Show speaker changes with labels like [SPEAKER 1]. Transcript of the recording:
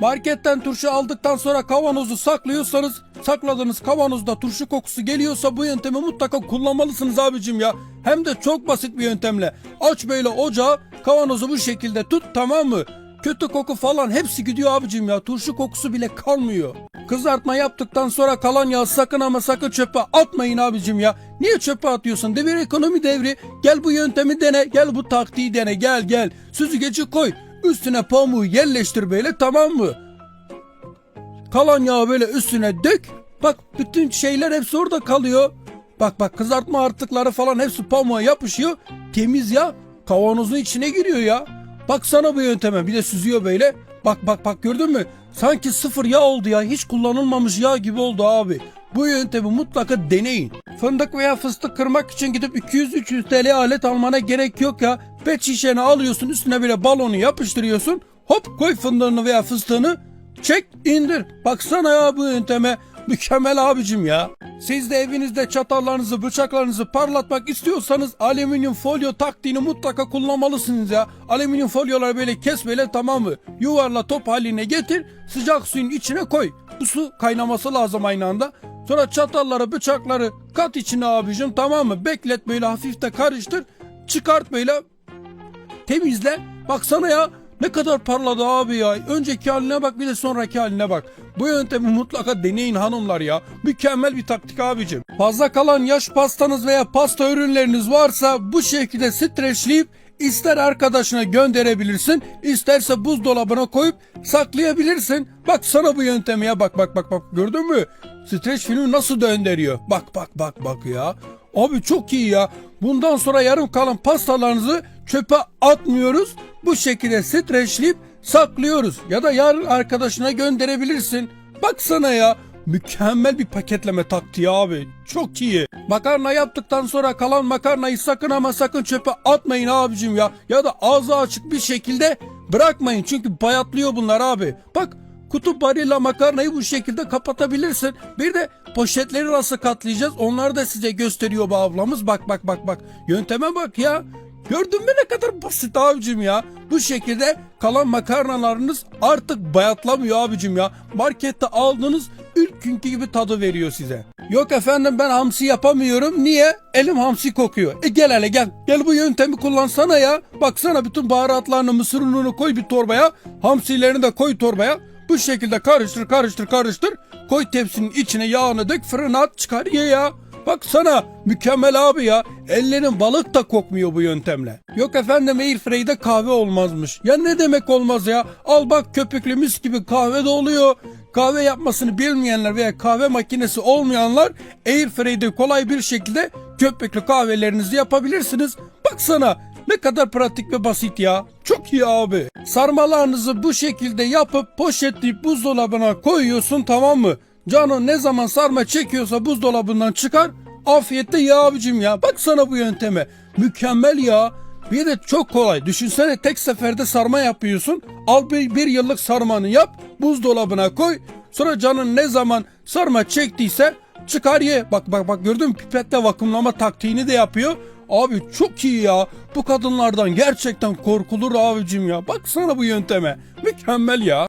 [SPEAKER 1] Marketten turşu aldıktan sonra kavanozu saklıyorsanız sakladığınız kavanozda turşu kokusu geliyorsa bu yöntemi mutlaka kullanmalısınız abicim ya. Hem de çok basit bir yöntemle. Aç böyle ocağı kavanozu bu şekilde tut tamam mı? Kötü koku falan hepsi gidiyor abicim ya. Turşu kokusu bile kalmıyor. Kızartma yaptıktan sonra kalan yağı sakın ama sakın çöpe atmayın abicim ya. Niye çöpe atıyorsun? Devir ekonomi devri. Gel bu yöntemi dene. Gel bu taktiği dene. Gel gel. Süzgeci koy. Üstüne pamuğu yerleştir böyle tamam mı? Kalan yağı böyle üstüne dök. Bak bütün şeyler hepsi orada kalıyor. Bak bak kızartma artıkları falan hepsi pamuğa yapışıyor. Temiz yağ kavanozun içine giriyor ya. Baksana bu yönteme bir de süzüyor böyle. Bak bak bak gördün mü? Sanki sıfır yağ oldu ya. Hiç kullanılmamış yağ gibi oldu abi. Bu yöntemi mutlaka deneyin. Fındık veya fıstık kırmak için gidip 200-300 TL alet almana gerek yok ya. Pet şişeni alıyorsun üstüne böyle balonu yapıştırıyorsun. Hop koy fındığını veya fıstığını çek indir. Baksana ya bu yönteme. Mükemmel abicim ya. Siz de evinizde çatallarınızı, bıçaklarınızı parlatmak istiyorsanız alüminyum folyo taktiğini mutlaka kullanmalısınız ya. Alüminyum folyoları böyle kes böyle tamam mı? Yuvarla top haline getir, sıcak suyun içine koy. Bu su kaynaması lazım aynı anda. Sonra çatalları, bıçakları kat içine abicim tamam mı? Beklet böyle hafif de karıştır. Çıkart böyle temizle. Baksana ya ne kadar parladı abi ya. Önceki haline bak bir de sonraki haline bak. Bu yöntemi mutlaka deneyin hanımlar ya. Mükemmel bir taktik abicim. Fazla kalan yaş pastanız veya pasta ürünleriniz varsa bu şekilde streçleyip ister arkadaşına gönderebilirsin, isterse buzdolabına koyup saklayabilirsin. Bak sana bu yöntemi ya bak bak bak bak gördün mü? Streç filmi nasıl döndürüyor? Bak bak bak bak ya. Abi çok iyi ya. Bundan sonra yarım kalan pastalarınızı çöpe atmıyoruz. Bu şekilde streçleyip saklıyoruz. Ya da yarın arkadaşına gönderebilirsin. Baksana ya. Mükemmel bir paketleme taktiği abi. Çok iyi. Makarna yaptıktan sonra kalan makarnayı sakın ama sakın çöpe atmayın abicim ya. Ya da ağzı açık bir şekilde bırakmayın. Çünkü bayatlıyor bunlar abi. Bak kutu barıyla makarnayı bu şekilde kapatabilirsin. Bir de poşetleri nasıl katlayacağız onları da size gösteriyor bu ablamız. Bak bak bak bak. Yönteme bak ya. Gördün mü ne kadar basit abicim ya. Bu şekilde kalan makarnalarınız artık bayatlamıyor abicim ya. Markette aldığınız ilk gibi tadı veriyor size. Yok efendim ben hamsi yapamıyorum. Niye? Elim hamsi kokuyor. E gel hele gel. Gel bu yöntemi kullansana ya. Baksana bütün baharatlarını mısır ununu koy bir torbaya. Hamsilerini de koy torbaya. Bu şekilde karıştır karıştır karıştır. Koy tepsinin içine yağını dök fırına at çıkar ye ya. Baksana mükemmel abi ya. Ellerin balık da kokmuyor bu yöntemle. Yok efendim airfry'de kahve olmazmış. Ya ne demek olmaz ya? Al bak köpüklü mis gibi kahve de oluyor. Kahve yapmasını bilmeyenler veya kahve makinesi olmayanlar airfry'de kolay bir şekilde köpüklü kahvelerinizi yapabilirsiniz. Baksana ne kadar pratik ve basit ya. Çok iyi abi. Sarmalarınızı bu şekilde yapıp poşetleyip buzdolabına koyuyorsun tamam mı? Canın ne zaman sarma çekiyorsa buzdolabından çıkar. Afiyetle ye abicim ya. Baksana bu yönteme. Mükemmel ya. Bir de çok kolay. Düşünsene tek seferde sarma yapıyorsun. Al bir, bir yıllık sarmanı yap. Buzdolabına koy. Sonra canın ne zaman sarma çektiyse çıkar ye. Bak bak bak gördün mü pipette vakumlama taktiğini de yapıyor. Abi çok iyi ya. Bu kadınlardan gerçekten korkulur abicim ya. Baksana bu yönteme. Mükemmel ya.